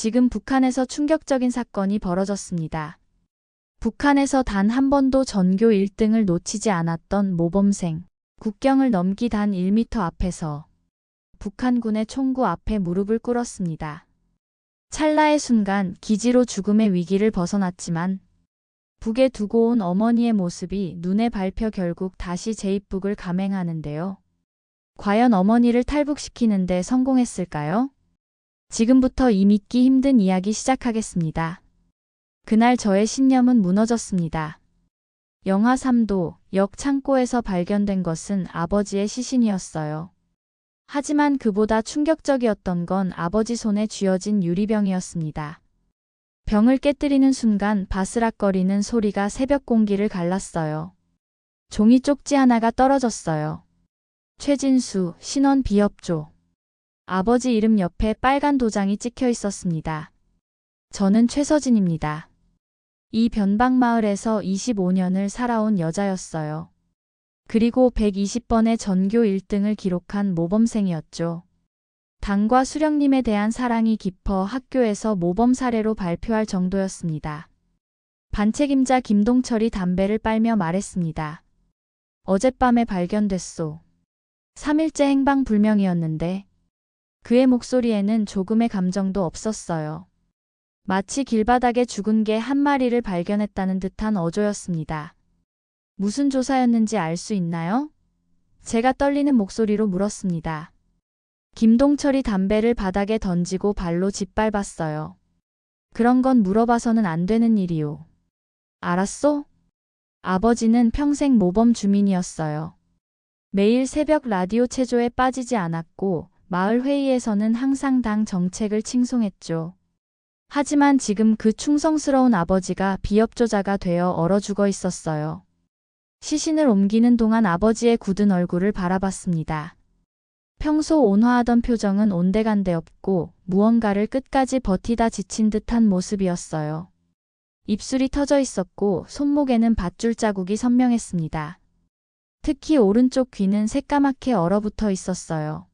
지금 북한에서 충격적인 사건이 벌어졌습니다. 북한에서 단 한 번도 전교 1등을 놓치지 않았던 모범생. 국경을 넘기 단 1m 앞에서 북한군의 총구 앞에 무릎을 꿇었습니다. 찰나의 순간 기지로 죽음의 위기를 벗어났지만 북에 두고 온 어머니의 모습이 눈에 밟혀 결국 다시 제입북을 감행하는데요. 과연 어머니를 탈북시키는데 성공했을까요? 지금부터 이 믿기 힘든 이야기 시작하겠습니다. 그날 저의 신념은 무너졌습니다. 영하 3도 역 창고에서 발견된 것은 아버지의 시신이었어요. 하지만 그보다 충격적이었던 건 아버지 손에 쥐어진 유리병이었습니다. 병을 깨뜨리는 순간 바스락거리는 소리가 새벽 공기를 갈랐어요. 종이 쪽지 하나가 떨어졌어요. 최진수, 신원 비협조. 아버지 이름 옆에 빨간 도장이 찍혀 있었습니다. 저는 최서진입니다. 이 변방마을에서 25년을 살아온 여자였어요. 그리고 120번의 전교 1등을 기록한 모범생이었죠. 당과 수령님에 대한 사랑이 깊어 학교에서 모범 사례로 발표할 정도였습니다. 반책임자 김동철이 담배를 빨며 말했습니다. 어젯밤에 발견됐소. 3일째 행방불명이었는데 그의 목소리에는 조금의 감정도 없었어요. 마치 길바닥에 죽은 개 한 마리를 발견했다는 듯한 어조였습니다. 무슨 조사였는지 알 수 있나요? 제가 떨리는 목소리로 물었습니다. 김동철이 담배를 바닥에 던지고 발로 짓밟았어요. 그런 건 물어봐서는 안 되는 일이요. 알았소? 아버지는 평생 모범 주민이었어요. 매일 새벽 라디오 체조에 빠지지 않았고 마을 회의에서는 항상 당 정책을 칭송했죠. 하지만 지금 그 충성스러운 아버지가 비협조자가 되어 얼어 죽어 있었어요. 시신을 옮기는 동안 아버지의 굳은 얼굴을 바라봤습니다. 평소 온화하던 표정은 온데간데 없고 무언가를 끝까지 버티다 지친 듯한 모습이었어요. 입술이 터져 있었고 손목에는 밧줄 자국이 선명했습니다. 특히 오른쪽 귀는 새까맣게 얼어붙어 있었어요.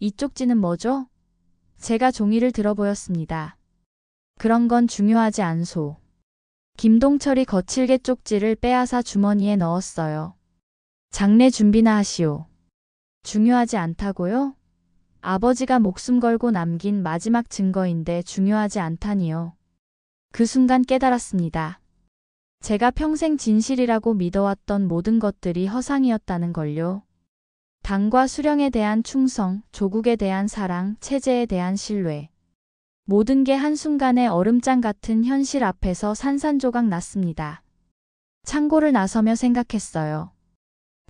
이 쪽지는 뭐죠? 제가 종이를 들어보였습니다. 그런 건 중요하지 않소. 김동철이 거칠게 쪽지를 빼앗아 주머니에 넣었어요. 장례 준비나 하시오. 중요하지 않다고요? 아버지가 목숨 걸고 남긴 마지막 증거인데 중요하지 않다니요. 그 순간 깨달았습니다. 제가 평생 진실이라고 믿어왔던 모든 것들이 허상이었다는 걸요. 당과 수령에 대한 충성, 조국에 대한 사랑, 체제에 대한 신뢰. 모든 게 한순간에 얼음장 같은 현실 앞에서 산산조각 났습니다. 창고를 나서며 생각했어요.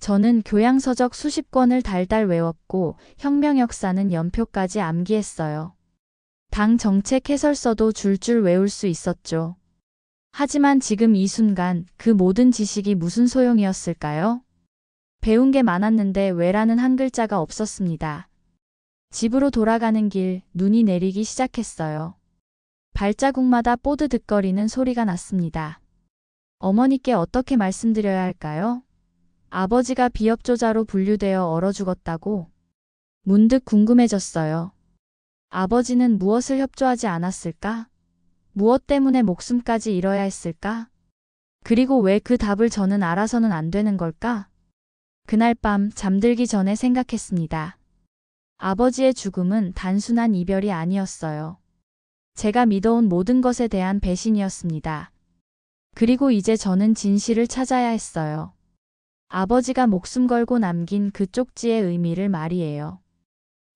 저는 교양서적 수십 권을 달달 외웠고 혁명 역사는 연표까지 암기했어요. 당 정책 해설서도 줄줄 외울 수 있었죠. 하지만 지금 이 순간 그 모든 지식이 무슨 소용이었을까요? 배운 게 많았는데 왜라는 한 글자가 없었습니다. 집으로 돌아가는 길 눈이 내리기 시작했어요. 발자국마다 뽀드득거리는 소리가 났습니다. 어머니께 어떻게 말씀드려야 할까요? 아버지가 비협조자로 분류되어 얼어 죽었다고 문득 궁금해졌어요. 아버지는 무엇을 협조하지 않았을까? 무엇 때문에 목숨까지 잃어야 했을까? 그리고 왜 그 답을 저는 알아서는 안 되는 걸까? 그날 밤 잠들기 전에 생각했습니다. 아버지의 죽음은 단순한 이별이 아니었어요. 제가 믿어온 모든 것에 대한 배신이었습니다. 그리고 이제 저는 진실을 찾아야 했어요. 아버지가 목숨 걸고 남긴 그 쪽지의 의미를 말이에요.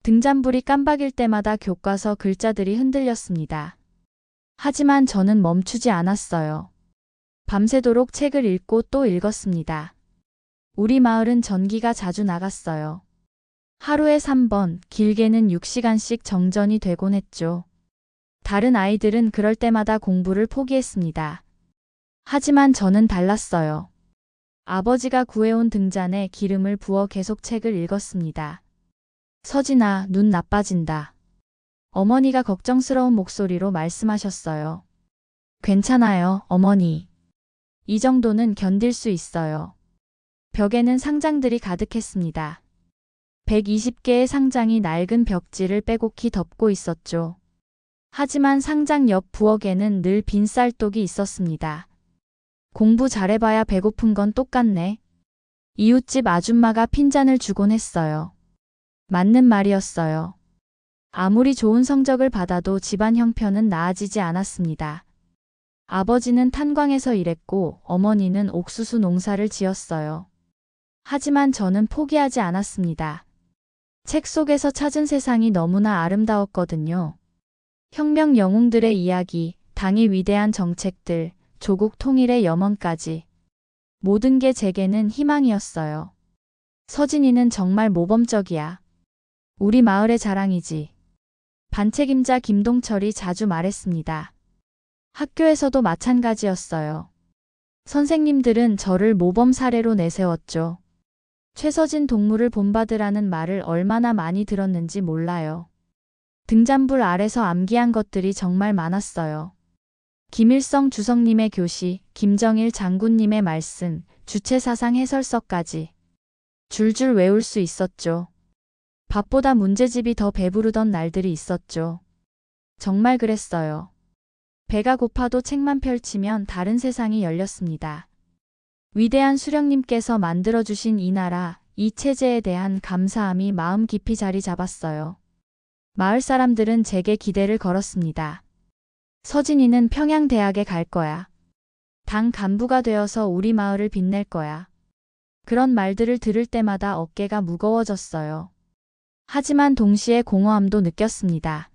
등잔불이 깜박일 때마다 교과서 글자들이 흔들렸습니다. 하지만 저는 멈추지 않았어요. 밤새도록 책을 읽고 또 읽었습니다. 우리 마을은 전기가 자주 나갔어요. 하루에 3번, 길게는 6시간씩 정전이 되곤 했죠. 다른 아이들은 그럴 때마다 공부를 포기했습니다. 하지만 저는 달랐어요. 아버지가 구해온 등잔에 기름을 부어 계속 책을 읽었습니다. 서진아, 눈 나빠진다. 어머니가 걱정스러운 목소리로 말씀하셨어요. 괜찮아요, 어머니. 이 정도는 견딜 수 있어요. 벽에는 상장들이 가득했습니다. 120개의 상장이 낡은 벽지를 빼곡히 덮고 있었죠. 하지만 상장 옆 부엌에는 늘 빈 쌀독이 있었습니다. 공부 잘해봐야 배고픈 건 똑같네. 이웃집 아줌마가 핀잔을 주곤 했어요. 맞는 말이었어요. 아무리 좋은 성적을 받아도 집안 형편은 나아지지 않았습니다. 아버지는 탄광에서 일했고 어머니는 옥수수 농사를 지었어요. 하지만 저는 포기하지 않았습니다. 책 속에서 찾은 세상이 너무나 아름다웠거든요. 혁명 영웅들의 이야기, 당의 위대한 정책들, 조국 통일의 염원까지. 모든 게 제게는 희망이었어요. 서진이는 정말 모범적이야. 우리 마을의 자랑이지. 반책임자 김동철이 자주 말했습니다. 학교에서도 마찬가지였어요. 선생님들은 저를 모범 사례로 내세웠죠. 최서진 동물을 본받으라는 말을 얼마나 많이 들었는지 몰라요. 등잔불 아래서 암기한 것들이 정말 많았어요. 김일성 주석님의 교시, 김정일 장군님의 말씀, 주체사상 해설서까지 줄줄 외울 수 있었죠. 밥보다 문제집이 더 배부르던 날들이 있었죠. 정말 그랬어요. 배가 고파도 책만 펼치면 다른 세상이 열렸습니다. 위대한 수령님께서 만들어주신 이 나라, 이 체제에 대한 감사함이 마음 깊이 자리 잡았어요. 마을 사람들은 제게 기대를 걸었습니다. 서진이는 평양대학에 갈 거야. 당 간부가 되어서 우리 마을을 빛낼 거야. 그런 말들을 들을 때마다 어깨가 무거워졌어요. 하지만 동시에 공허함도 느꼈습니다.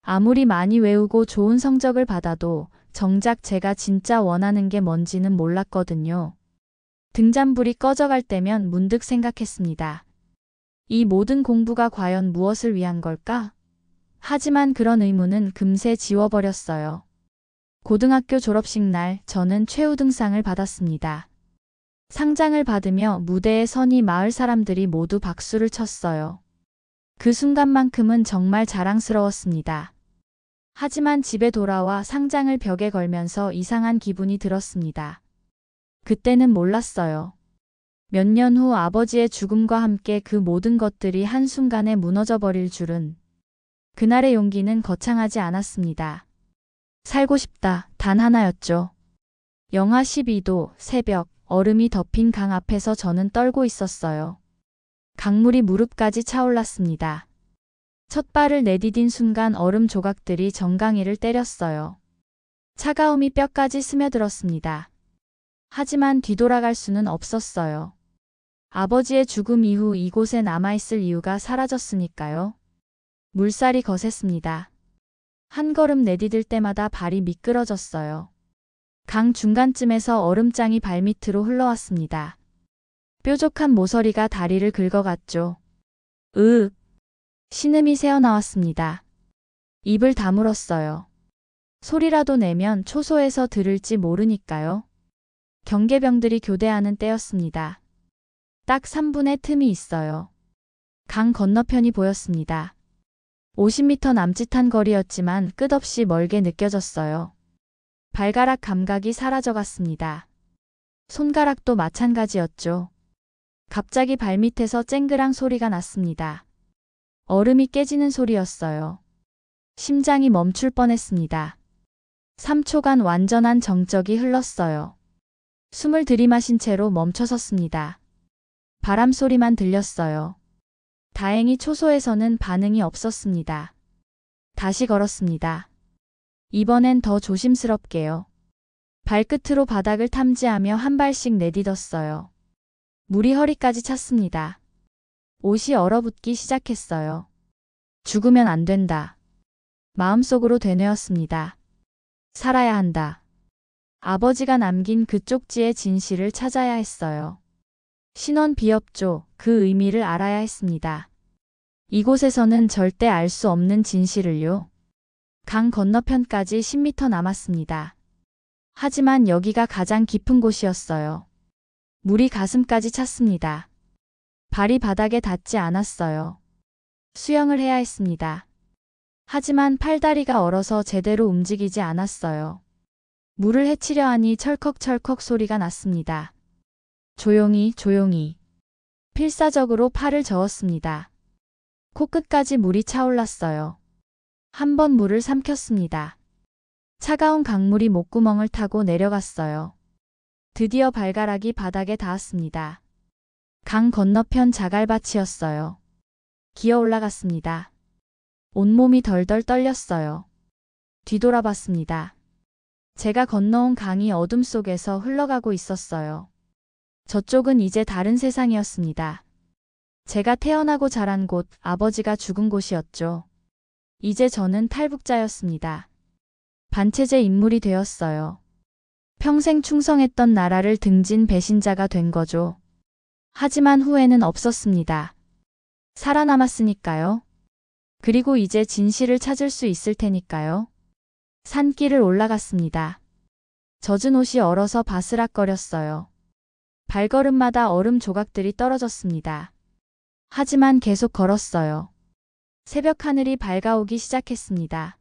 아무리 많이 외우고 좋은 성적을 받아도 정작 제가 진짜 원하는 게 뭔지는 몰랐거든요. 등잔불이 꺼져갈 때면 문득 생각했습니다. 이 모든 공부가 과연 무엇을 위한 걸까? 하지만 그런 의문은 금세 지워버렸어요. 고등학교 졸업식 날 저는 최우등상을 받았습니다. 상장을 받으며 무대에 서니 마을 사람들이 모두 박수를 쳤어요. 그 순간만큼은 정말 자랑스러웠습니다. 하지만 집에 돌아와 상장을 벽에 걸면서 이상한 기분이 들었습니다. 그때는 몰랐어요. 몇 년 후 아버지의 죽음과 함께 그 모든 것들이 한순간에 무너져 버릴 줄은 그날의 용기는 거창하지 않았습니다. 살고 싶다, 단 하나였죠. 영하 12도, 새벽, 얼음이 덮인 강 앞에서 저는 떨고 있었어요. 강물이 무릎까지 차올랐습니다. 첫 발을 내디딘 순간 얼음 조각들이 정강이를 때렸어요. 차가움이 뼈까지 스며들었습니다. 하지만 뒤돌아갈 수는 없었어요. 아버지의 죽음 이후 이곳에 남아있을 이유가 사라졌으니까요. 물살이 거셌습니다. 한 걸음 내디딜 때마다 발이 미끄러졌어요. 강 중간쯤에서 얼음장이 발밑으로 흘러왔습니다. 뾰족한 모서리가 다리를 긁어갔죠. 으 신음이 새어나왔습니다. 입을 다물었어요. 소리라도 내면 초소에서 들을지 모르니까요. 경계병들이 교대하는 때였습니다. 딱 3분의 틈이 있어요. 강 건너편이 보였습니다. 50m 남짓한 거리였지만 끝없이 멀게 느껴졌어요. 발가락 감각이 사라져갔습니다. 손가락도 마찬가지였죠. 갑자기 발밑에서 쨍그랑 소리가 났습니다. 얼음이 깨지는 소리였어요. 심장이 멈출 뻔했습니다. 3초간 완전한 정적이 흘렀어요. 숨을 들이마신 채로 멈춰섰습니다. 바람 소리만 들렸어요. 다행히 초소에서는 반응이 없었습니다. 다시 걸었습니다. 이번엔 더 조심스럽게요. 발끝으로 바닥을 탐지하며 한 발씩 내딛었어요. 물이 허리까지 찼습니다. 옷이 얼어붙기 시작했어요. 죽으면 안 된다. 마음속으로 되뇌었습니다. 살아야 한다. 아버지가 남긴 그 쪽지의 진실을 찾아야 했어요. 신원 비협조 그 의미를 알아야 했습니다. 이곳에서는 절대 알 수 없는 진실을요. 강 건너편까지 10m 남았습니다. 하지만 여기가 가장 깊은 곳이었어요. 물이 가슴까지 찼습니다. 발이 바닥에 닿지 않았어요. 수영을 해야 했습니다. 하지만 팔다리가 얼어서 제대로 움직이지 않았어요. 물을 헤치려 하니 철컥철컥 소리가 났습니다. 조용히 조용히. 필사적으로 팔을 저었습니다. 코끝까지 물이 차올랐어요. 한 번 물을 삼켰습니다. 차가운 강물이 목구멍을 타고 내려갔어요. 드디어 발가락이 바닥에 닿았습니다. 강 건너편 자갈밭이었어요. 기어 올라갔습니다. 온몸이 덜덜 떨렸어요. 뒤돌아봤습니다. 제가 건너온 강이 어둠 속에서 흘러가고 있었어요. 저쪽은 이제 다른 세상이었습니다. 제가 태어나고 자란 곳, 아버지가 죽은 곳이었죠. 이제 저는 탈북자였습니다. 반체제 인물이 되었어요. 평생 충성했던 나라를 등진 배신자가 된 거죠. 하지만 후회는 없었습니다. 살아남았으니까요. 그리고 이제 진실을 찾을 수 있을 테니까요. 산길을 올라갔습니다. 젖은 옷이 얼어서 바스락거렸어요. 발걸음마다 얼음 조각들이 떨어졌습니다. 하지만 계속 걸었어요. 새벽 하늘이 밝아오기 시작했습니다.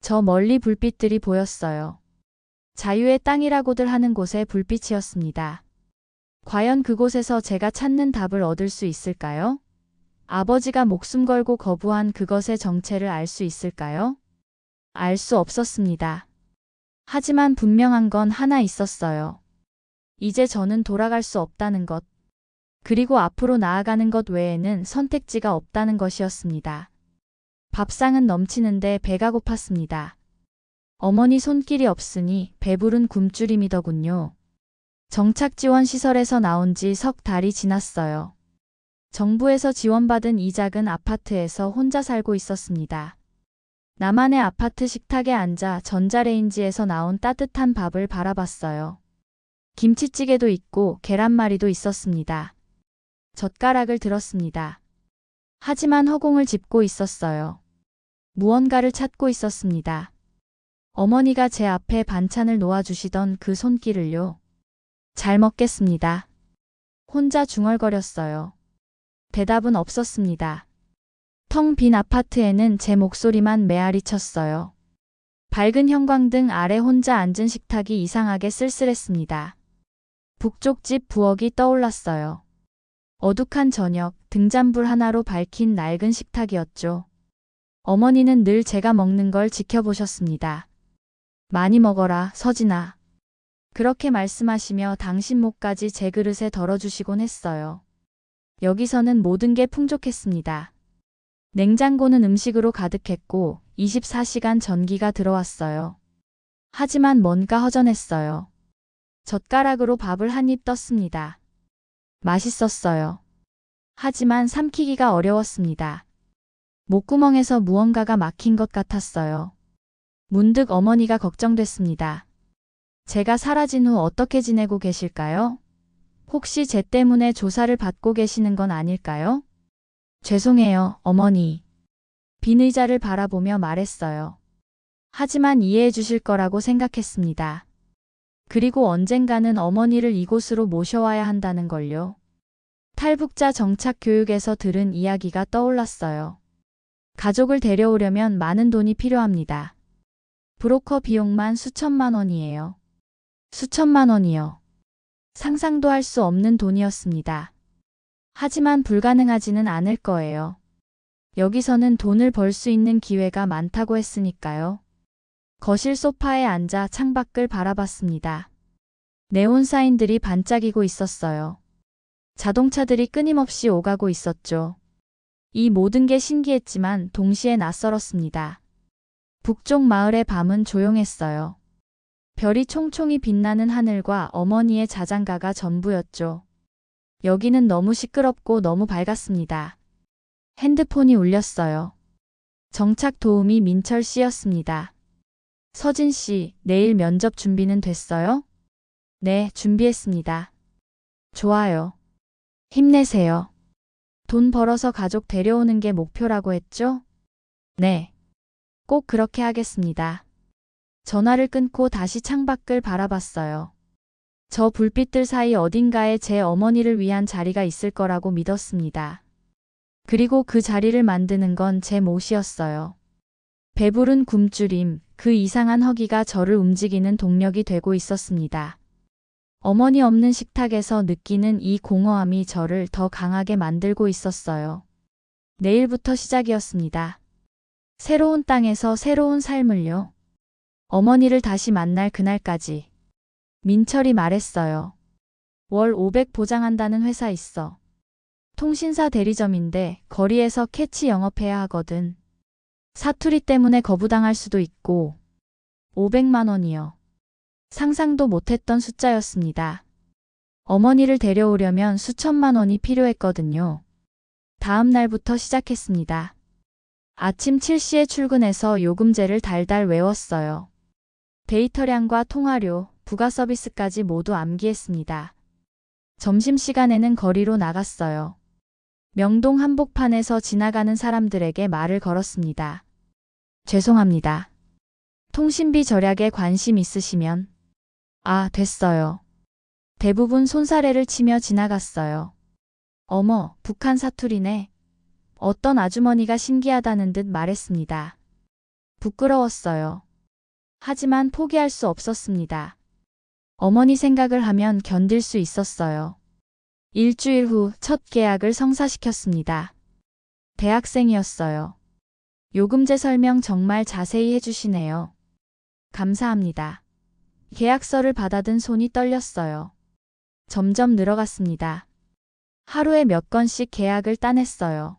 저 멀리 불빛들이 보였어요. 자유의 땅이라고들 하는 곳에 불빛이었습니다. 과연 그곳에서 제가 찾는 답을 얻을 수 있을까요? 아버지가 목숨 걸고 거부한 그것의 정체를 알 수 있을까요? 알 수 없었습니다. 하지만 분명한 건 하나 있었어요. 이제 저는 돌아갈 수 없다는 것. 그리고 앞으로 나아가는 것 외에는 선택지가 없다는 것이었습니다. 밥상은 넘치는데 배가 고팠습니다. 어머니 손길이 없으니 배부른 굶주림이더군요. 정착 지원 시설에서 나온 지 석 달이 지났어요. 정부에서 지원받은 이 작은 아파트에서 혼자 살고 있었습니다. 나만의 아파트 식탁에 앉아 전자레인지에서 나온 따뜻한 밥을 바라봤어요. 김치찌개도 있고 계란말이도 있었습니다. 젓가락을 들었습니다. 하지만 허공을 짚고 있었어요. 무언가를 찾고 있었습니다. 어머니가 제 앞에 반찬을 놓아주시던 그 손길을요. 잘 먹겠습니다. 혼자 중얼거렸어요. 대답은 없었습니다. 텅 빈 아파트에는 제 목소리만 메아리 쳤어요. 밝은 형광등 아래 혼자 앉은 식탁이 이상하게 쓸쓸했습니다. 북쪽 집 부엌이 떠올랐어요. 어둑한 저녁, 등잔불 하나로 밝힌 낡은 식탁이었죠. 어머니는 늘 제가 먹는 걸 지켜보셨습니다. 많이 먹어라, 서진아. 그렇게 말씀하시며 당신 목까지 제 그릇에 덜어주시곤 했어요. 여기서는 모든 게 풍족했습니다. 냉장고는 음식으로 가득했고 24시간 전기가 들어왔어요. 하지만 뭔가 허전했어요. 젓가락으로 밥을 한 입 떴습니다. 맛있었어요. 하지만 삼키기가 어려웠습니다. 목구멍에서 무언가가 막힌 것 같았어요. 문득 어머니가 걱정됐습니다. 제가 사라진 후 어떻게 지내고 계실까요? 혹시 제 때문에 조사를 받고 계시는 건 아닐까요? 죄송해요, 어머니. 빈 의자를 바라보며 말했어요. 하지만 이해해 주실 거라고 생각했습니다. 그리고 언젠가는 어머니를 이곳으로 모셔와야 한다는 걸요. 탈북자 정착 교육에서 들은 이야기가 떠올랐어요. 가족을 데려오려면 많은 돈이 필요합니다. 브로커 비용만 수천만 원이에요. 수천만 원이요. 상상도 할 수 없는 돈이었습니다. 하지만 불가능하지는 않을 거예요. 여기서는 돈을 벌 수 있는 기회가 많다고 했으니까요. 거실 소파에 앉아 창밖을 바라봤습니다. 네온 사인들이 반짝이고 있었어요. 자동차들이 끊임없이 오가고 있었죠. 이 모든 게 신기했지만 동시에 낯설었습니다. 북쪽 마을의 밤은 조용했어요. 별이 총총히 빛나는 하늘과 어머니의 자장가가 전부였죠. 여기는 너무 시끄럽고 너무 밝았습니다. 핸드폰이 울렸어요. 정착 도우미 민철 씨였습니다. 서진 씨, 내일 면접 준비는 됐어요? 네, 준비했습니다. 좋아요. 힘내세요. 돈 벌어서 가족 데려오는 게 목표라고 했죠? 네. 꼭 그렇게 하겠습니다. 전화를 끊고 다시 창밖을 바라봤어요. 저 불빛들 사이 어딘가에 제 어머니를 위한 자리가 있을 거라고 믿었습니다. 그리고 그 자리를 만드는 건 제 몫이었어요. 배부른 굶주림, 그 이상한 허기가 저를 움직이는 동력이 되고 있었습니다. 어머니 없는 식탁에서 느끼는 이 공허함이 저를 더 강하게 만들고 있었어요. 내일부터 시작이었습니다. 새로운 땅에서 새로운 삶을요. 어머니를 다시 만날 그날까지. 민철이 말했어요. 월 500 보장한다는 회사 있어. 통신사 대리점인데 거리에서 캐치 영업해야 하거든. 사투리 때문에 거부당할 수도 있고 500만 원이요. 상상도 못했던 숫자였습니다. 어머니를 데려오려면 수천만 원이 필요했거든요. 다음 날부터 시작했습니다. 아침 7시에 출근해서 요금제를 달달 외웠어요. 데이터량과 통화료, 부가 서비스까지 모두 암기했습니다. 점심시간에는 거리로 나갔어요. 명동 한복판에서 지나가는 사람들에게 말을 걸었습니다. 죄송합니다. 통신비 절약에 관심 있으시면 아, 됐어요. 대부분 손사래를 치며 지나갔어요. 어머, 북한 사투리네. 어떤 아주머니가 신기하다는 듯 말했습니다. 부끄러웠어요. 하지만 포기할 수 없었습니다. 어머니 생각을 하면 견딜 수 있었어요. 일주일 후 첫 계약을 성사시켰습니다. 대학생이었어요. 요금제 설명 정말 자세히 해주시네요. 감사합니다. 계약서를 받아든 손이 떨렸어요. 점점 늘어갔습니다. 하루에 몇 건씩 계약을 따냈어요.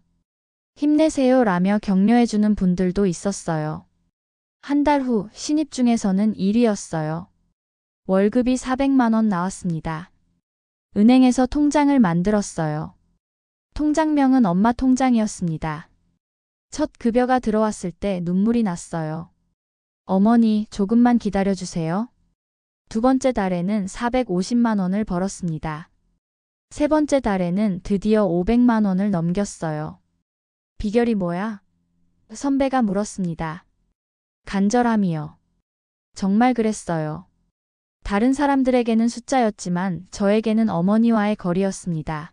힘내세요 라며 격려해주는 분들도 있었어요. 한 달 후 신입 중에서는 1위였어요. 월급이 400만원 나왔습니다. 은행에서 통장을 만들었어요. 통장명은 엄마 통장이었습니다. 첫 급여가 들어왔을 때 눈물이 났어요. 어머니, 조금만 기다려주세요. 두 번째 달에는 450만 원을 벌었습니다. 세 번째 달에는 드디어 500만 원을 넘겼어요. 비결이 뭐야? 선배가 물었습니다. 간절함이요. 정말 그랬어요. 다른 사람들에게는 숫자였지만 저에게는 어머니와의 거리였습니다.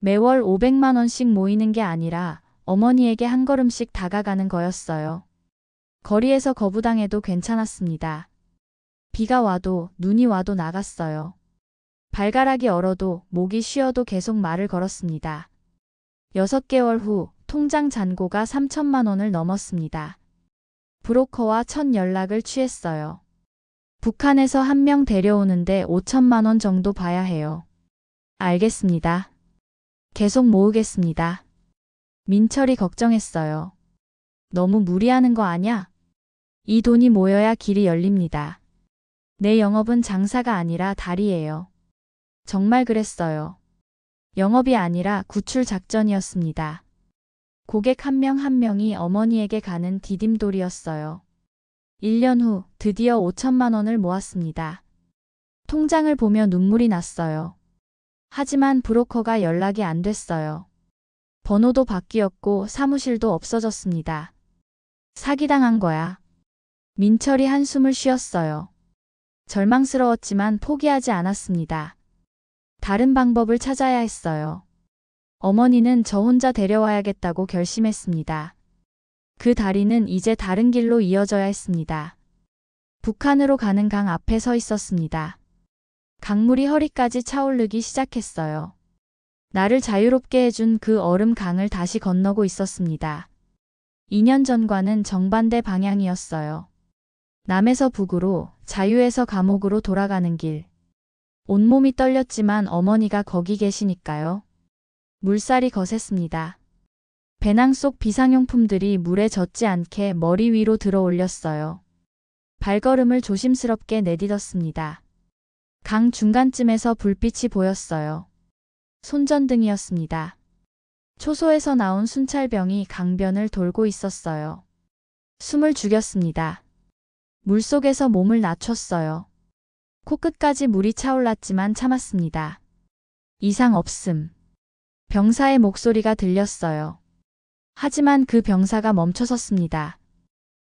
매월 500만 원씩 모이는 게 아니라 어머니에게 한 걸음씩 다가가는 거였어요. 거리에서 거부당해도 괜찮았습니다. 비가 와도 눈이 와도 나갔어요. 발가락이 얼어도 목이 쉬어도 계속 말을 걸었습니다. 6개월 후 통장 잔고가 3천만 원을 넘었습니다. 브로커와 첫 연락을 취했어요. 북한에서 한 명 데려오는데 5천만 원 정도 봐야 해요. 알겠습니다. 계속 모으겠습니다. 민철이 걱정했어요. 너무 무리하는 거 아냐? 이 돈이 모여야 길이 열립니다. 내 영업은 장사가 아니라 달이에요. 정말 그랬어요. 영업이 아니라 구출 작전이었습니다. 고객 한명한 명이 어머니에게 가는 디딤돌이었어요. 1년 후 드디어 5천만 원을 모았습니다. 통장을 보며 눈물이 났어요. 하지만 브로커가 연락이 안 됐어요. 번호도 바뀌었고 사무실도 없어졌습니다. 사기당한 거야. 민철이 한숨을 쉬었어요. 절망스러웠지만 포기하지 않았습니다. 다른 방법을 찾아야 했어요. 어머니는 저 혼자 데려와야겠다고 결심했습니다. 그 다리는 이제 다른 길로 이어져야 했습니다. 북한으로 가는 강 앞에 서 있었습니다. 강물이 허리까지 차오르기 시작했어요. 나를 자유롭게 해준 그 얼음 강을 다시 건너고 있었습니다. 2년 전과는 정반대 방향이었어요. 남에서 북으로, 자유에서 감옥으로 돌아가는 길. 온몸이 떨렸지만 어머니가 거기 계시니까요. 물살이 거셌습니다. 배낭 속 비상용품들이 물에 젖지 않게 머리 위로 들어 올렸어요. 발걸음을 조심스럽게 내딛었습니다. 강 중간쯤에서 불빛이 보였어요. 손전등이었습니다. 초소에서 나온 순찰병이 강변을 돌고 있었어요. 숨을 죽였습니다. 물속에서 몸을 낮췄어요. 코끝까지 물이 차올랐지만 참았습니다. 이상 없음. 병사의 목소리가 들렸어요. 하지만 그 병사가 멈춰섰습니다.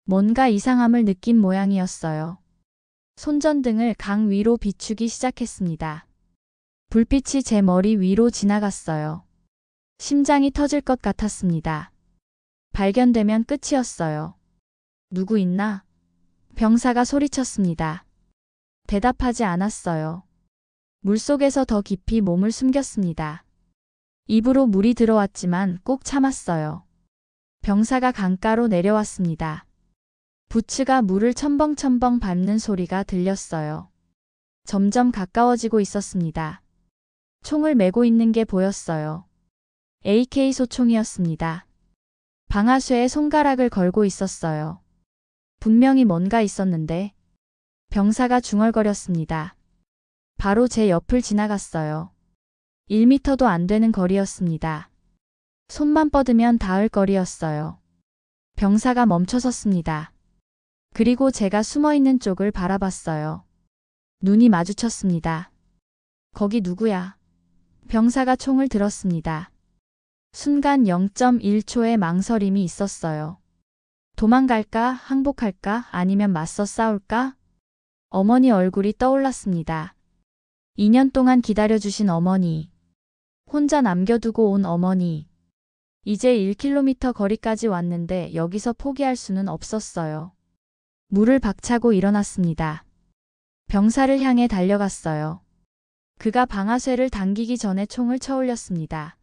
뭔가 이상함을 느낀 모양이었어요. 손전등을 강 위로 비추기 시작했습니다. 불빛이 제 머리 위로 지나갔어요. 심장이 터질 것 같았습니다. 발견되면 끝이었어요. 누구 있나? 병사가 소리쳤습니다. 대답하지 않았어요. 물속에서 더 깊이 몸을 숨겼습니다. 입으로 물이 들어왔지만 꼭 참았어요. 병사가 강가로 내려왔습니다. 부츠가 물을 첨벙첨벙 밟는 소리가 들렸어요. 점점 가까워지고 있었습니다. 총을 메고 있는 게 보였어요. AK 소총이었습니다. 방아쇠에 손가락을 걸고 있었어요. 분명히 뭔가 있었는데 병사가 중얼거렸습니다. 바로 제 옆을 지나갔어요. 1미터도 안 되는 거리였습니다. 손만 뻗으면 닿을 거리였어요. 병사가 멈춰섰습니다. 그리고 제가 숨어 있는 쪽을 바라봤어요. 눈이 마주쳤습니다. 거기 누구야? 병사가 총을 들었습니다. 순간 0.1초의 망설임이 있었어요. 도망갈까, 항복할까, 아니면 맞서 싸울까? 어머니 얼굴이 떠올랐습니다. 2년 동안 기다려주신 어머니. 혼자 남겨두고 온 어머니. 이제 1km 거리까지 왔는데 여기서 포기할 수는 없었어요. 물을 박차고 일어났습니다. 병사를 향해 달려갔어요. 그가 방아쇠를 당기기 전에 총을 쳐올렸습니다.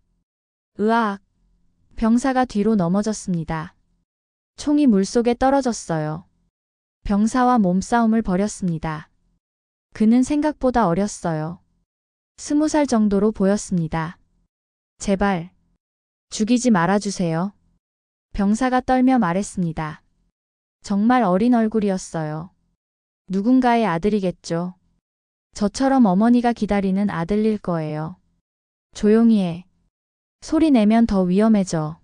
으악! 병사가 뒤로 넘어졌습니다. 총이 물속에 떨어졌어요. 병사와 몸싸움을 벌였습니다. 그는 생각보다 어렸어요. 스무 살 정도로 보였습니다. 제발, 죽이지 말아주세요. 병사가 떨며 말했습니다. 정말 어린 얼굴이었어요. 누군가의 아들이겠죠. 저처럼 어머니가 기다리는 아들일 거예요. 조용히 해. 소리 내면 더 위험해져.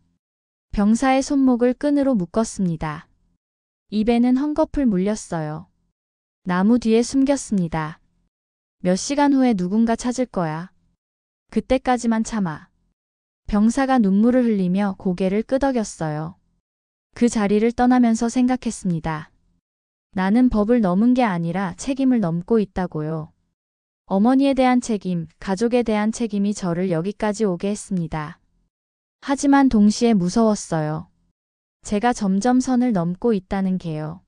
병사의 손목을 끈으로 묶었습니다. 입에는 헝겊을 물렸어요. 나무 뒤에 숨겼습니다. 몇 시간 후에 누군가 찾을 거야. 그때까지만 참아. 병사가 눈물을 흘리며 고개를 끄덕였어요. 그 자리를 떠나면서 생각했습니다. 나는 법을 넘은 게 아니라 책임을 넘고 있다고요. 어머니에 대한 책임, 가족에 대한 책임이 저를 여기까지 오게 했습니다. 하지만 동시에 무서웠어요. 제가 점점 선을 넘고 있다는 게요.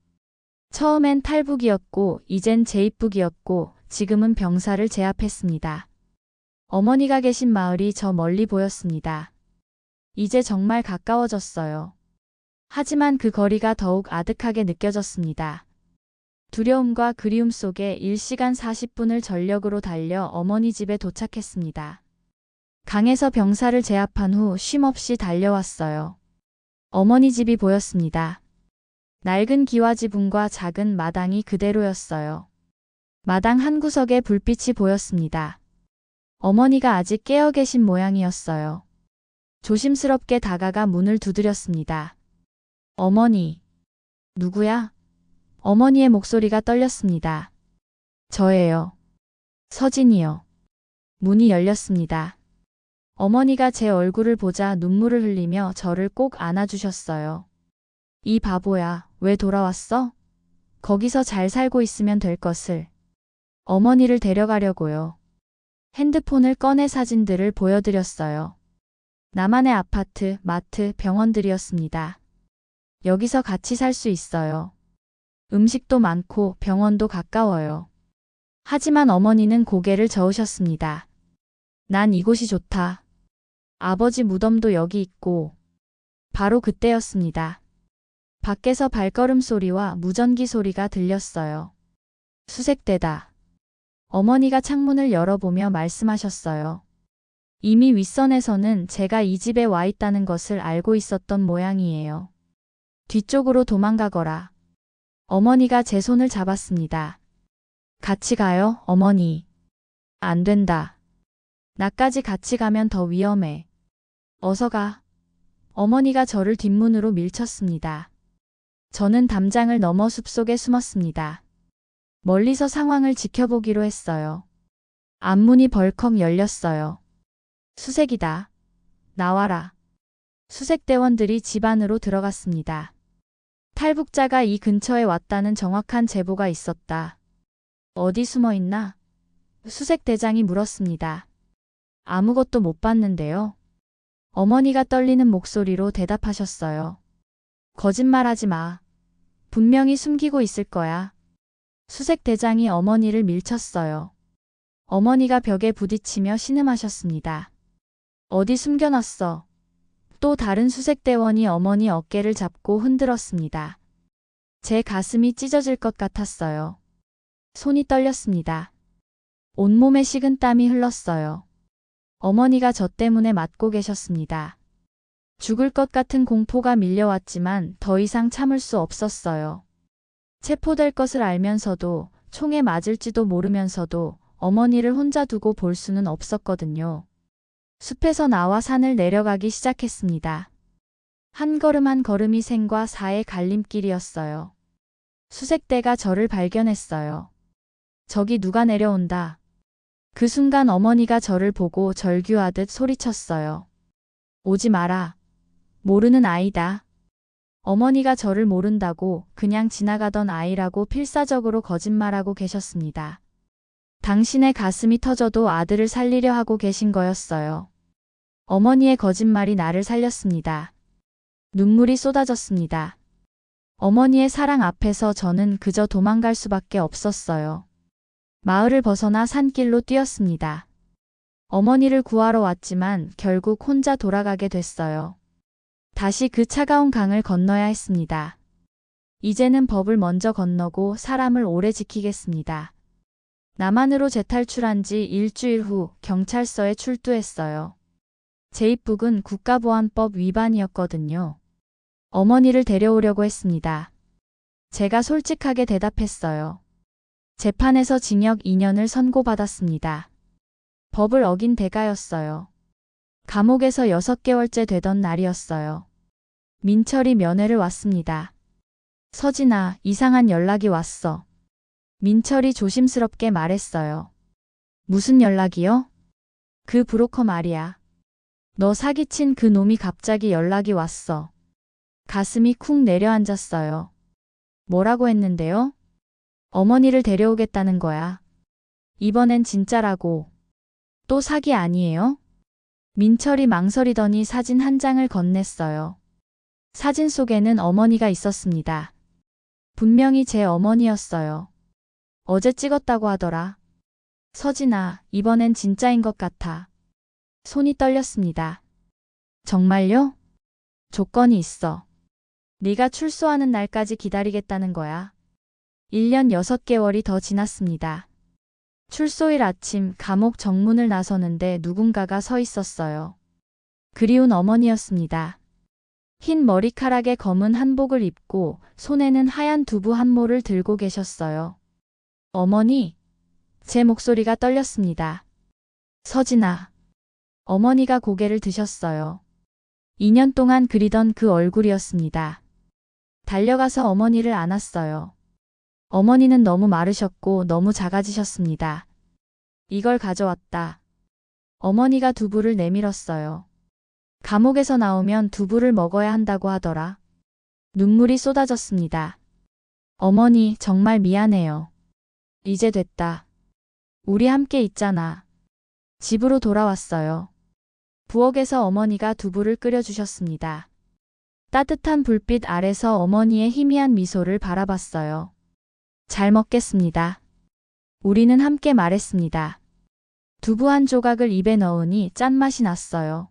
처음엔 탈북이었고, 이젠 재입북이었고, 지금은 병사를 제압했습니다. 어머니가 계신 마을이 저 멀리 보였습니다. 이제 정말 가까워졌어요. 하지만 그 거리가 더욱 아득하게 느껴졌습니다. 두려움과 그리움 속에 1시간 40분을 전력으로 달려 어머니 집에 도착했습니다. 강에서 병사를 제압한 후 쉼없이 달려왔어요. 어머니 집이 보였습니다. 낡은 기와 지붕과 작은 마당이 그대로였어요. 마당 한 구석에 불빛이 보였습니다. 어머니가 아직 깨어 계신 모양이었어요. 조심스럽게 다가가 문을 두드렸습니다. 어머니. 누구야? 어머니의 목소리가 떨렸습니다. 저예요. 서진이요. 문이 열렸습니다. 어머니가 제 얼굴을 보자 눈물을 흘리며 저를 꼭 안아주셨어요. 이 바보야, 왜 돌아왔어? 거기서 잘 살고 있으면 될 것을. 어머니를 데려가려고요. 핸드폰을 꺼내 사진들을 보여드렸어요. 나만의 아파트, 마트, 병원들이었습니다. 여기서 같이 살 수 있어요. 음식도 많고 병원도 가까워요. 하지만 어머니는 고개를 저으셨습니다. 난 이곳이 좋다. 아버지 무덤도 여기 있고. 바로 그때였습니다. 밖에서 발걸음 소리와 무전기 소리가 들렸어요. 수색대다. 어머니가 창문을 열어보며 말씀하셨어요. 이미 윗선에서는 제가 이 집에 와 있다는 것을 알고 있었던 모양이에요. 뒤쪽으로 도망가거라. 어머니가 제 손을 잡았습니다. 같이 가요, 어머니. 안 된다. 나까지 같이 가면 더 위험해. 어서 가. 어머니가 저를 뒷문으로 밀쳤습니다. 저는 담장을 넘어 숲속에 숨었습니다. 멀리서 상황을 지켜보기로 했어요. 앞문이 벌컥 열렸어요. 수색이다. 나와라. 수색대원들이 집 안으로 들어갔습니다. 탈북자가 이 근처에 왔다는 정확한 제보가 있었다. 어디 숨어 있나? 수색대장이 물었습니다. 아무것도 못 봤는데요. 어머니가 떨리는 목소리로 대답하셨어요. 거짓말하지 마. 분명히 숨기고 있을 거야. 수색대장이 어머니를 밀쳤어요. 어머니가 벽에 부딪히며 신음하셨습니다. 어디 숨겨놨어? 또 다른 수색대원이 어머니 어깨를 잡고 흔들었습니다. 제 가슴이 찢어질 것 같았어요. 손이 떨렸습니다. 온몸에 식은 땀이 흘렀어요. 어머니가 저 때문에 맞고 계셨습니다. 죽을 것 같은 공포가 밀려왔지만 더 이상 참을 수 없었어요. 체포될 것을 알면서도 총에 맞을지도 모르면서도 어머니를 혼자 두고 볼 수는 없었거든요. 숲에서 나와 산을 내려가기 시작했습니다. 한 걸음 한 걸음이 생과 사의 갈림길이었어요. 수색대가 저를 발견했어요. 저기 누가 내려온다. 그 순간 어머니가 저를 보고 절규하듯 소리쳤어요. 오지 마라. 모르는 아이다. 어머니가 저를 모른다고 그냥 지나가던 아이라고 필사적으로 거짓말하고 계셨습니다. 당신의 가슴이 터져도 아들을 살리려 하고 계신 거였어요. 어머니의 거짓말이 나를 살렸습니다. 눈물이 쏟아졌습니다. 어머니의 사랑 앞에서 저는 그저 도망갈 수밖에 없었어요. 마을을 벗어나 산길로 뛰었습니다. 어머니를 구하러 왔지만 결국 혼자 돌아가게 됐어요. 다시 그 차가운 강을 건너야 했습니다. 이제는 법을 먼저 건너고 사람을 오래 지키겠습니다. 남한으로 재탈출한 지 일주일 후 경찰서에 출두했어요. 제 입북은 국가보안법 위반이었거든요. 어머니를 데려오려고 했습니다. 제가 솔직하게 대답했어요. 재판에서 징역 2년을 선고받았습니다. 법을 어긴 대가였어요. 감옥에서 6개월째 되던 날이었어요. 민철이 면회를 왔습니다. 서진아, 이상한 연락이 왔어. 민철이 조심스럽게 말했어요. 무슨 연락이요? 그 브로커 말이야. 너 사기친 그 놈이 갑자기 연락이 왔어. 가슴이 쿵 내려앉았어요. 뭐라고 했는데요? 어머니를 데려오겠다는 거야. 이번엔 진짜라고. 또 사기 아니에요? 민철이 망설이더니 사진 한 장을 건넸어요. 사진 속에는 어머니가 있었습니다. 분명히 제 어머니였어요. 어제 찍었다고 하더라. 서진아, 이번엔 진짜인 것 같아. 손이 떨렸습니다. 정말요? 조건이 있어. 네가 출소하는 날까지 기다리겠다는 거야. 1년 6개월이 더 지났습니다. 출소일 아침 감옥 정문을 나서는데 누군가가 서 있었어요. 그리운 어머니였습니다. 흰 머리카락에 검은 한복을 입고 손에는 하얀 두부 한 모를 들고 계셨어요. 어머니, 제 목소리가 떨렸습니다. 서진아. 어머니가 고개를 드셨어요. 2년 동안 그리던 그 얼굴이었습니다. 달려가서 어머니를 안았어요. 어머니는 너무 마르셨고 너무 작아지셨습니다. 이걸 가져왔다. 어머니가 두부를 내밀었어요. 감옥에서 나오면 두부를 먹어야 한다고 하더라. 눈물이 쏟아졌습니다. 어머니, 정말 미안해요. 이제 됐다. 우리 함께 있잖아. 집으로 돌아왔어요. 부엌에서 어머니가 두부를 끓여주셨습니다. 따뜻한 불빛 아래서 어머니의 희미한 미소를 바라봤어요. 잘 먹겠습니다. 우리는 함께 말했습니다. 두부 한 조각을 입에 넣으니 짠맛이 났어요.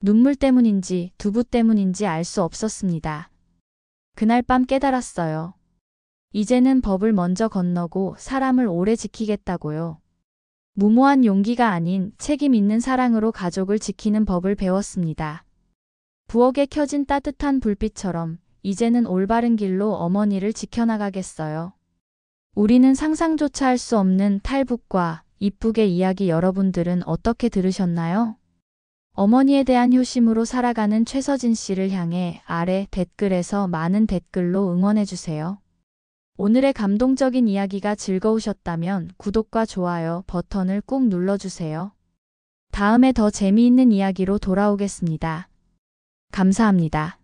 눈물 때문인지 두부 때문인지 알 수 없었습니다. 그날 밤 깨달았어요. 이제는 법을 먼저 건너고 사람을 오래 지키겠다고요. 무모한 용기가 아닌 책임 있는 사랑으로 가족을 지키는 법을 배웠습니다. 부엌에 켜진 따뜻한 불빛처럼 이제는 올바른 길로 어머니를 지켜나가겠어요. 우리는 상상조차 할 수 없는 탈북과 입북의 이야기 여러분들은 어떻게 들으셨나요? 어머니에 대한 효심으로 살아가는 최서진 씨를 향해 아래 댓글에서 많은 댓글로 응원해주세요. 오늘의 감동적인 이야기가 즐거우셨다면 구독과 좋아요 버튼을 꾹 눌러주세요. 다음에 더 재미있는 이야기로 돌아오겠습니다. 감사합니다.